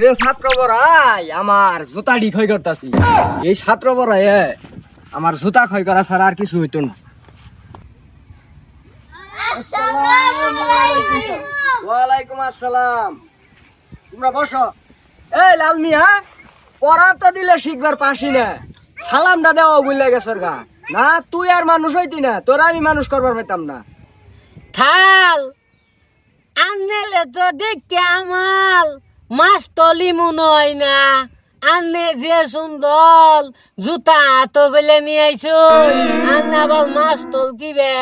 যে ছাত্র বড়াই আমার জুতা ডি ক্ষয় করতাছি এই ছাত্র বড়াই আমার জুতা ক্ষয় করা ছাড়া আর কিছু হইতো না। ওয়ালাইকুম আসসালাম। তোমরা বসো। এই লাল মিয়া পড়া তো দিলে শিখবার পাসি না। সালামটা দেওয়া বুঝলে গেছর গা। না তুই আর মানুষ হইতি না তোরা আমি মানুষ করবার পাইতাম না। থাল আনলে তো দেখতে আমার মাছ তলি মনে হয় না। আনে যে সুন্দর জুতা তো বেলে নিয়ে আইছো। আন্নে আবার মাছ তল কি বে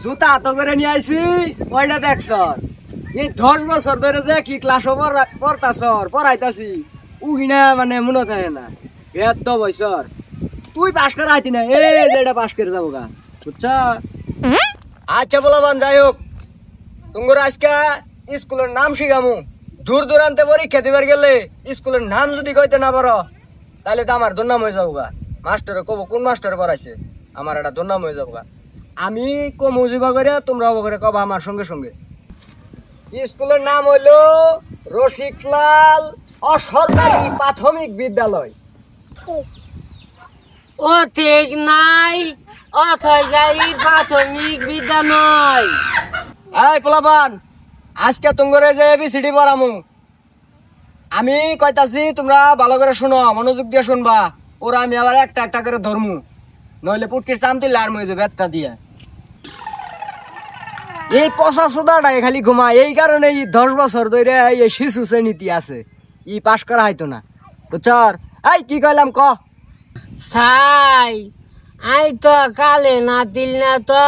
জুতা তো করে নিয়ে আইছি ওইটা দেখছ এই দশ বছর ধরে যে কি ক্লাস পড়তাছর পড়াইতাছি উগিনা মানে মনে থাকে না। এত বছর তুই পাস করে আইতি না এই যে এটা পাস করে যাব গা। বুঝছ? আচ্ছা বলাবান যাই হোক। তোমার আজকে স্কুলের নাম শিখামু। দূর দূরান্তে পরীক্ষা দিবার গেলে স্কুলের নাম যদি কইতে না পারো তাহলে তো আমার দুর্নাম হয়ে যাব গা মাস্টারে কব কোন মাস্টারে পড়াইছে? আমার একটা দুর্নাম হয়ে যাব গা আমি কমু জিবা করে তোমরা অব করে কবা আমার সঙ্গে সঙ্গে। স্কুলের নাম হইল রসিকলাল অসরকারি প্রাথমিক বিদ্যালয়। ও ঠিক নাই যাই প্রাথমিক বিদ্যালয়। এই পোলাপান আজকে তোমরা যে এবিসিডি পড়ামু। আমি কইতাছি, তোমরা ভালো করে শোনো, মনোযোগ দিয়ে শুনবা। ওরা আমি আবার একটা একটা করে ধরমু। নইলে পুটকির চাম তুললে আর মজে বেতটা দিয়ে। এই পচা সোদাটা খালি ঘুমায়। এই কারণে এই দশ বছর ধরে এই শিশু শ্রেণীতি আছে। ই পাশ করা হয়তো না। বুঝছর এই কি কইলাম ক? সাই আই তো কালে না দিল না তো।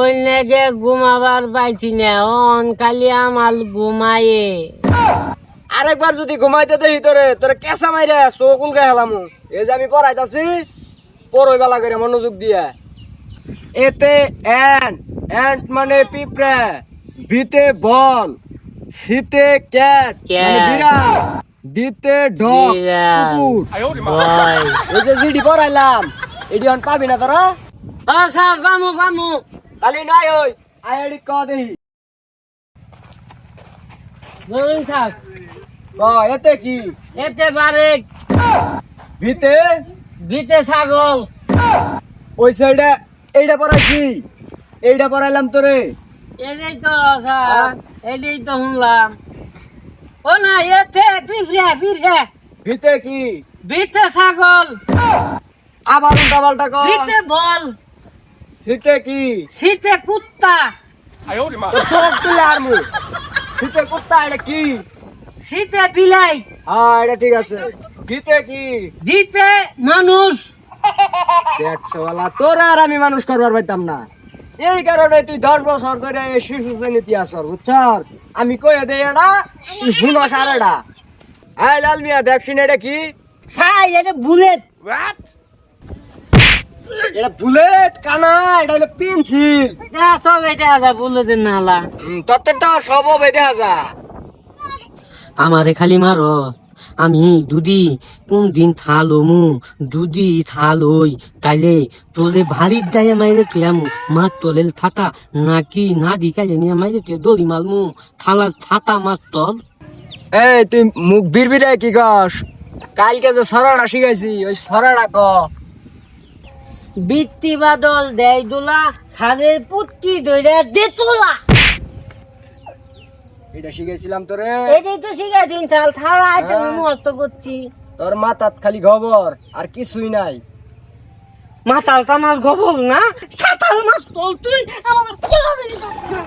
ওই নেগে ঘুমাবার পাইছি না অন কালি আমার ঘুমায়ে। আরেকবার যদি ঘুমাইতে দেখি তোরে তোরে কেঁচা মাইরে চকুল গায়ে হেলামু। এই যে আমি পড়াইতাছি পড়ই বেলা করে মনোযোগ দিয়ে। এতে এন্ড এন্ড মানে পিঁপড়ে বিতে বল শীতে ক্যাট মানে. বিড়াল দিতে ঢক। কুকুর। এই যে জিডি পড়াইলাম এডি অন পাবি না তোরা? ও স্যার বামু বামু তাহলে নাই ওই আই এডি ক দেহি ধরুন স্যার। ক এতে কি? এতে বারে ভিতে? ভিতে ছাগল। ওই সাইডে এইটা পড়াইছি। এইটা পড়াইলাম তোরে। এটাই তো স্যার এটাই তো শুনলাম। ও না এতে পিঁপড়ে পিঁপড়ে। ভিতে কি? ভিতে ছাগল। আবার উল্টা পাল্টা কর ভিতে বল। শীতে কি? শীতে কুত্তা। তো সব তুলে আরমু শীতে কুত্তা এটা কি? শীতে বিলাই। হ্যাঁ এটা ঠিক আছে। গীতে কি? দিতে মানুষ। দেখছ বালা তোরা আর আমি মানুষ করবার পাইতাম না। এই কারণে তুই দশ বছর ধরে এই শিশু শ্রেণীতে আসর বুঝছর আমি কয়ে দেই এটা তুই শুনো সারেটা। হ্যাঁ লাল মিয়া দেখছিন এটা কি? ছাই এটা বুলেট। এটা বুলেট কানা এটা হলো পেন্সিল এটা আছে বুলেটের নালা। তোর তো সব দেখা যা আমারে খালি মারো আমি দুদি কোন দিন থালো মু দুদি থালই তাইলে তোলে ভারী গায়ে মাইরে তুই আমু মা তোলে থাতা নাকি না দি কাইলে নিয়ে মাইরে তুই দড়ি মালমু থালা থাতা মাছ তোর এই তুই মুখ বিড়বিড়ে কি কস? কালকে যে সরাটা শিখাইছি ওই সরাটা ক? বৃত্তি বাদল দেয় দোলা খাদের পুটকি দইরা দে তোলা এটা শিখাইছিলাম তোরে। এটাই তো শিখাই দিন চাল ছাড়া আইতে আমি মস্ত করছি। তোর মাথাত খালি খবর আর কিছুই নাই। মাতাল তামাল খবর না? সাতাল মাছ তোল তুই আমার খোলা বেরিয়ে যাচ্ছে